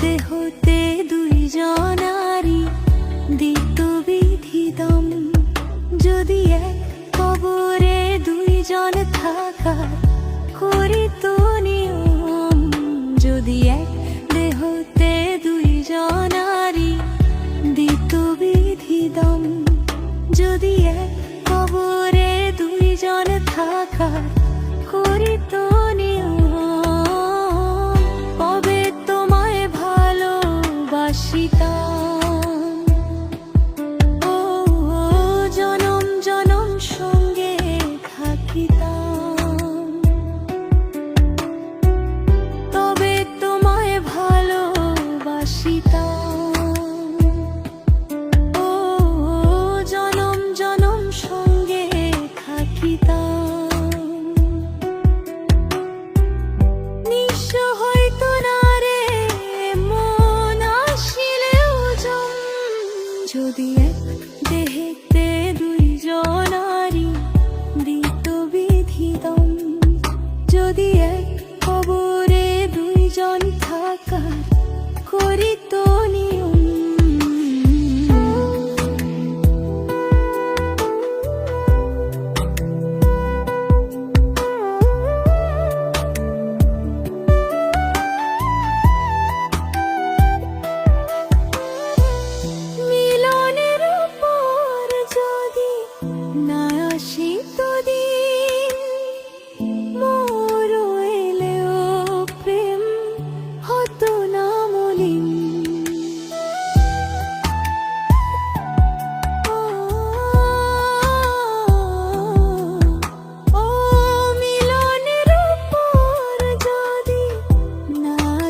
হতে দুইজনারি দিত বিধিদম যদি এক কবরে দুইজন থাকা, করিত নিয়ম। যদি এক দেহতে দুইজনারি দিত বিধিদম যদি এক কবরে দুইজন থাকা ভালোবাসিতাম ও, জনম জনম সঙ্গে থাকিতাম। নিঃস্ব হইতো না রে, মন আসিলেও যদি এক দেহেতে দিত বিধিদম, যদি এক কবরে দুইজন থাকার করিত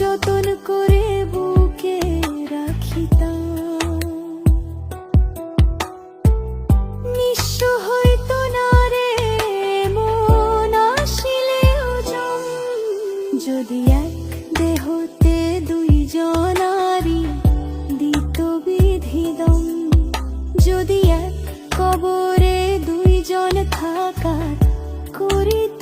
যতন করে বুকে রাখিতাম। নিঃস্ব হইতো না রে, মন আসিলেও জম যদি এক দেহতে দুইজনারি দিত বিধিদম যদি এক কবরে দুইজন থাকার করিত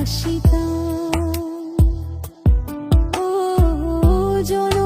আসিতাম। ও জন